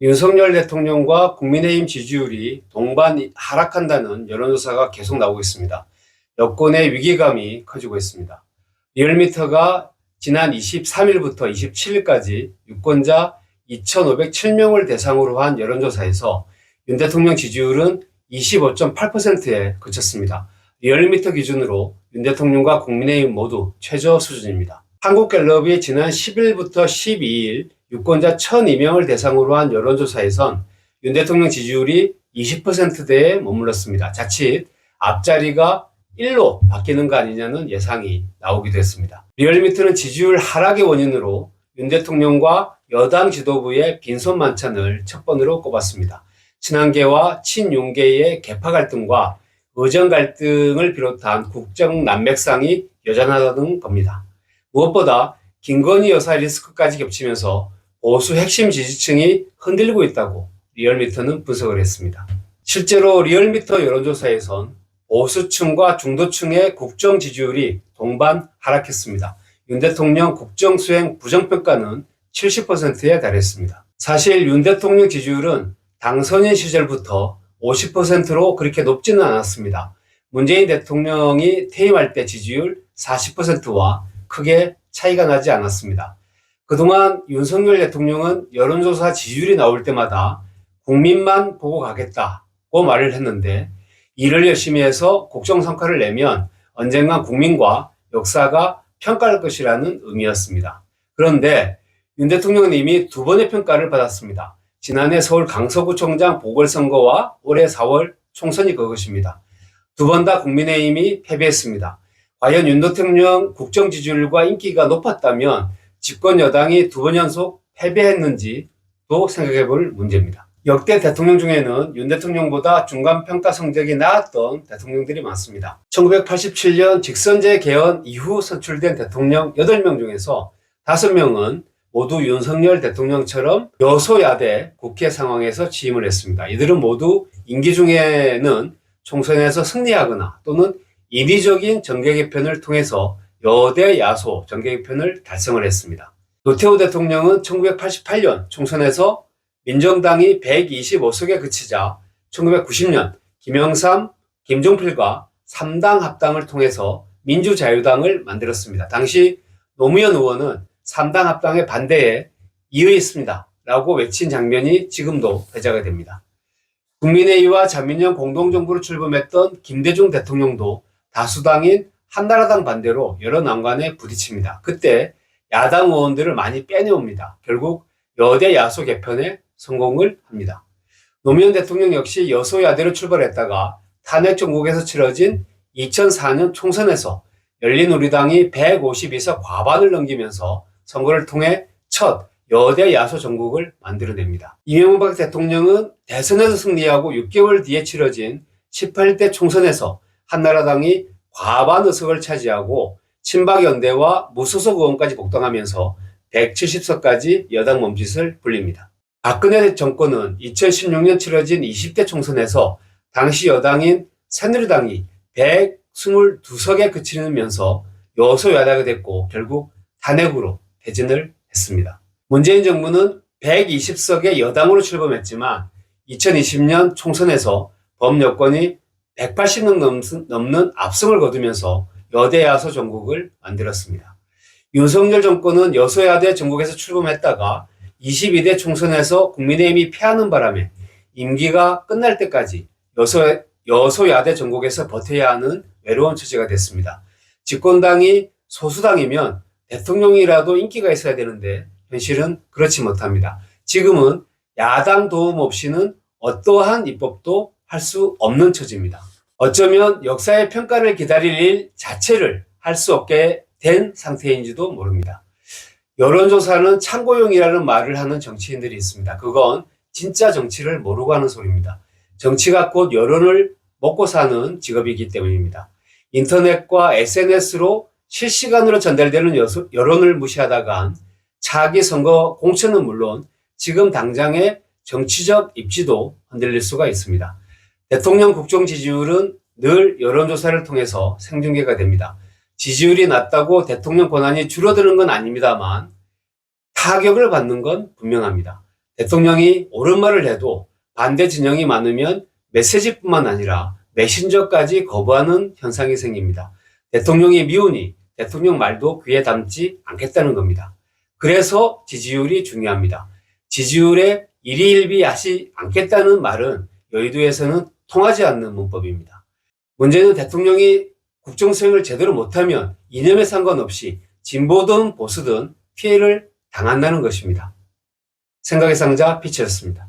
윤석열 대통령과 국민의힘 지지율이 동반 하락한다는 여론조사가 계속 나오고 있습니다. 여권의 위기감이 커지고 있습니다. 리얼미터가 지난 23일부터 27일까지 유권자 2,507명을 대상으로 한 여론조사에서 윤 대통령 지지율은 25.8%에 그쳤습니다. 리얼미터 기준으로 윤 대통령과 국민의힘 모두 최저 수준입니다. 한국갤럽이 지난 10일부터 12일 유권자 1,002명을 대상으로 한 여론조사에선 윤 대통령 지지율이 20%대에 머물렀습니다. 자칫 앞자리가 1로 바뀌는 거 아니냐는 예상이 나오기도 했습니다. 리얼미터는 지지율 하락의 원인으로 윤 대통령과 여당 지도부의 빈손 만찬을 첫 번으로 꼽았습니다. 친한계와 친윤계의 개파 갈등과 의정 갈등을 비롯한 국정 난맥상이 여전하다는 겁니다. 무엇보다 김건희 여사 리스크까지 겹치면서 보수 핵심 지지층이 흔들리고 있다고 리얼미터는 분석을 했습니다. 실제로 리얼미터 여론조사에선 보수층과 중도층의 국정 지지율이 동반 하락했습니다. 윤 대통령 국정 수행 부정평가는 70%에 달했습니다. 사실 윤 대통령 지지율은 당선인 시절부터 50%로 그렇게 높지는 않았습니다. 문재인 대통령이 퇴임할 때 지지율 40%와 크게 차이가 나지 않았습니다. 그동안 윤석열 대통령은 여론조사 지지율이 나올 때마다 국민만 보고 가겠다고 말을 했는데 일을 열심히 해서 국정 성과를 내면 언젠간 국민과 역사가 평가할 것이라는 의미였습니다. 그런데 윤 대통령은 이미 두 번의 평가를 받았습니다. 지난해 서울 강서구청장 보궐선거와 올해 4월 총선이 그것입니다. 두 번 다 국민의힘이 패배했습니다. 과연 윤 대통령 국정 지지율과 인기가 높았다면 집권 여당이 두 번 연속 패배했는지도 생각해 볼 문제입니다. 역대 대통령 중에는 윤 대통령보다 중간 평가 성적이 나았던 대통령들이 많습니다. 1987년 직선제 개헌 이후 선출된 대통령 8명 중에서 5명은 모두 윤석열 대통령처럼 여소야대 국회 상황에서 취임을 했습니다. 이들은 모두 임기 중에는 총선에서 승리하거나 또는 인위적인 정계 개편을 통해서 여대 야소 정계 개편을 달성을 했습니다. 노태우 대통령은 1988년 총선에서 민정당이 125석에 그치자 1990년 김영삼, 김종필과 3당 합당을 통해서 민주자유당을 만들었습니다. 당시 노무현 의원은 3당 합당에 반대에 이의했습니다. 라고 외친 장면이 지금도 회자가 됩니다. 국민의힘과 자민련 공동정부로 출범했던 김대중 대통령도 다수당인 한나라당 반대로 여러 난관에 부딪힙니다. 그때 야당 의원들을 많이 빼내옵니다. 결국 여대 야소 개편에 성공을 합니다. 노무현 대통령 역시 여소야대로 출발했다가 탄핵 전국에서 치러진 2004년 총선에서 열린우리당이 152석 과반을 넘기면서 선거를 통해 첫 여대 야소 전국을 만들어냅니다. 이명박 대통령은 대선에서 승리하고 6개월 뒤에 치러진 18대 총선에서 한나라당이 과반 의석을 차지하고 친박 연대와 무소속 의원까지 복당하면서 170석까지 여당 몸짓을 불립니다. 박근혜 정권은 2016년 치러진 20대 총선에서 당시 여당인 새누리당이 122석에 그치면서 여소야당이 됐고 결국 탄핵으로 퇴진을 했습니다. 문재인 정부는 120석의 여당으로 출범했지만 2020년 총선에서 범여권이 180명 넘는 압승을 거두면서 여대 야소 전국을 만들었습니다. 윤석열 정권은 여소야대 전국에서 출범했다가 22대 총선에서 국민의힘이 패하는 바람에 임기가 끝날 때까지 여소, 여소야대 전국에서 버텨야 하는 외로운 처지가 됐습니다. 집권당이 소수당이면 대통령이라도 인기가 있어야 되는데 현실은 그렇지 못합니다. 지금은 야당 도움 없이는 어떠한 입법도 할 수 없는 처지입니다. 어쩌면 역사의 평가를 기다릴 일 자체를 할 수 없게 된 상태인지도 모릅니다. 여론조사는 참고용이라는 말을 하는 정치인들이 있습니다. 그건 진짜 정치를 모르고 하는 소리입니다. 정치가 곧 여론을 먹고 사는 직업이기 때문입니다. 인터넷과 SNS로 실시간으로 전달되는 여론을 무시하다간 차기 선거 공천은 물론 지금 당장의 정치적 입지도 흔들릴 수가 있습니다. 대통령 국정 지지율은 늘 여론조사를 통해서 생중계가 됩니다. 지지율이 낮다고 대통령 권한이 줄어드는 건 아닙니다만 타격을 받는 건 분명합니다. 대통령이 옳은 말을 해도 반대 진영이 많으면 메시지뿐만 아니라 메신저까지 거부하는 현상이 생깁니다. 대통령이 미우니 대통령 말도 귀에 담지 않겠다는 겁니다. 그래서 지지율이 중요합니다. 지지율에 일희일비하지 않겠다는 말은 여의도에서는 통하지 않는 문법입니다. 문제는 대통령이 국정 수행을 제대로 못하면 이념에 상관없이 진보든 보수든 피해를 당한다는 것입니다. 생각의 상자 피치였습니다.